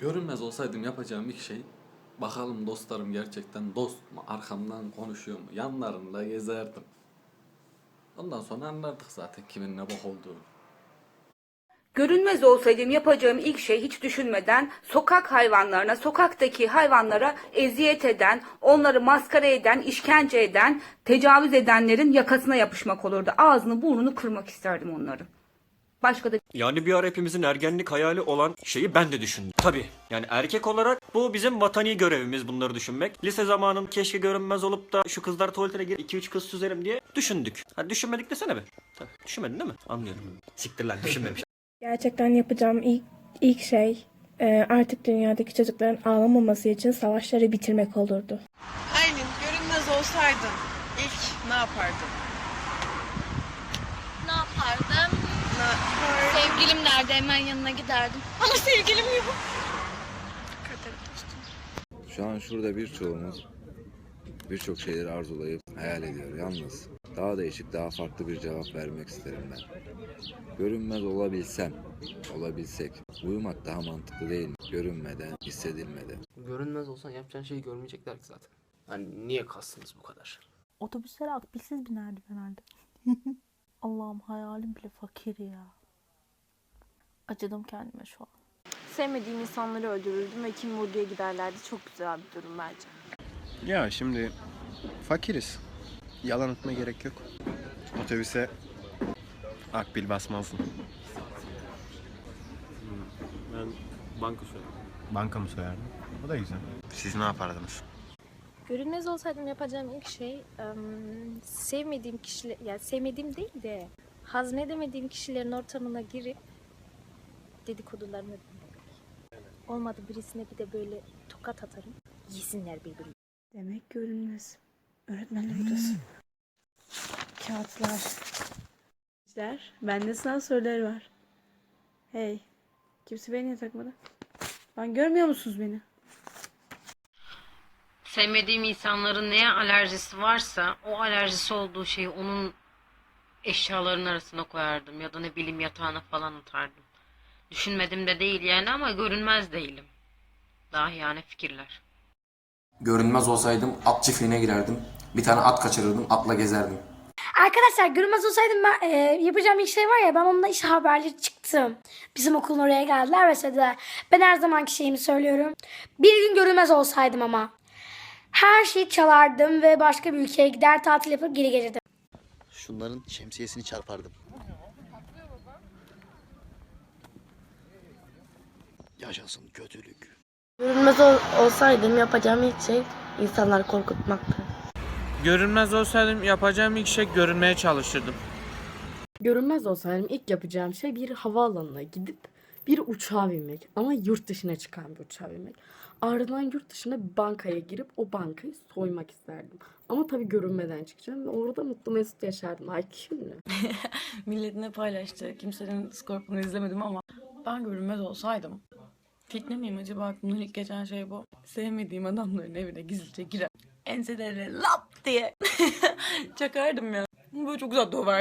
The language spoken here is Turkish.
Görünmez olsaydım yapacağım ilk şey bakalım dostlarım gerçekten dost mu arkamdan konuşuyor mu yanlarında gezerdim. Ondan sonra anlardık zaten kimin ne bok olduğunu. Görünmez olsaydım yapacağım ilk şey hiç düşünmeden sokak hayvanlarına, sokaktaki hayvanlara eziyet eden, onları maskara eden, işkence eden, tecavüz edenlerin yakasına yapışmak olurdu. Ağzını burnunu kırmak isterdim onların. Başka da Yani bir ara hepimizin ergenlik hayali olan şeyi ben de düşündüm. Tabii. Yani erkek olarak bu bizim vatani görevimiz bunları düşünmek. Lise zamanım keşke görünmez olup da şu kızlar tuvaletine gir 2-3 kız süzerim diye düşündük. Ha düşünmedik desene be. Tabii. Düşünmedin değil mi? Anlıyorum. Siktir lan düşünmemiş. Gerçekten yapacağım ilk, ilk şey e, artık dünyadaki çocukların ağlamaması için savaşları bitirmek olurdu. Aylin görünmez olsaydın ilk ne yapardın? Ne yapardım? Ne yapardın? Sevgilim nerede? Hemen yanına giderdim. Ama sevgilim yok. Şu an şurada birçoğumuz birçok şeyleri arzulayıp hayal ediyor yalnız. Daha değişik, daha farklı bir cevap vermek isterim ben. Görünmez olabilsem, olabilsek. Uyumak daha mantıklı değil mi? Görünmeden, hissedilmeden. Görünmez olsan yapacağın şeyi görmeyecekler ki zaten. Hani niye kastınız bu kadar? Otobüslere akbilsiz binerdim herhalde. Allah'ım hayalim bile fakir ya. Acıdım kendime şu an. Sevmediğim insanları öldürürdüm ve kim vurduya giderlerdi. Çok güzel bir durum bence. Ya şimdi fakiriz. Yalan atmaya gerek yok. Otobüse akbil basmazdım. Ben banka soyarım. Banka mı soyardın? O da güzel. Siz ne yapardınız? Görünmez olsaydım yapacağım ilk şey sevmediğim kişiler, yani sevmediğim değil de hazmedemediğim kişilerin ortamına girip dedikodularını dinlemek. Olmadı birisine bir de böyle tokat atarım. Yesinler birbirini. Demek görünmez. Öğretmenler odası. Kağıtlar. Gençler, bende sınav soruları var. Hey, kimse beni niye takmadı? Lan görmüyor musunuz beni? Sevmediğim insanların neye alerjisi varsa o alerjisi olduğu şeyi onun eşyalarının arasına koyardım ya da ne bileyim yatağına falan atardım. Düşünmedim de değil yani ama görünmez değilim. Dahi yani fikirler. Görünmez olsaydım at çiftliğine girerdim. Bir tane at kaçırırdım, atla gezerdim. Arkadaşlar görünmez olsaydım ben e, yapacağım ilk şey var ya ben onunla iş haberleri çıktım. Bizim okulun oraya geldiler mesela. Ben her zamanki şeyimi söylüyorum. Bir gün görünmez olsaydım ama. Her şeyi çalardım ve başka bir ülkeye gider tatil yapıp geri gelirdim. Şunların şemsiyesini çarpardım. Yaşasın kötülük. Görünmez ol- olsaydım yapacağım ilk şey insanları korkutmaktı. Görünmez olsaydım yapacağım ilk şey görünmeye çalışırdım. Görünmez olsaydım ilk yapacağım şey bir havaalanına gidip bir uçağa binmek. Ama yurt dışına çıkan bir uçağa binmek. Ardından yurt dışına bir bankaya girip o bankayı soymak isterdim. Ama tabii görünmeden çıkacağım ve orada mutlu mesut yaşardım. Ay şimdi. Millet ne paylaştı? Kimsenin Scorpion'u izlemedim ama ben görünmez olsaydım. Fitne miyim acaba aklımdan ilk geçen şey bu. Sevmediğim adamların evine gizlice girer. Enselerine lap diye çakardım ya. Böyle çok güzel döver.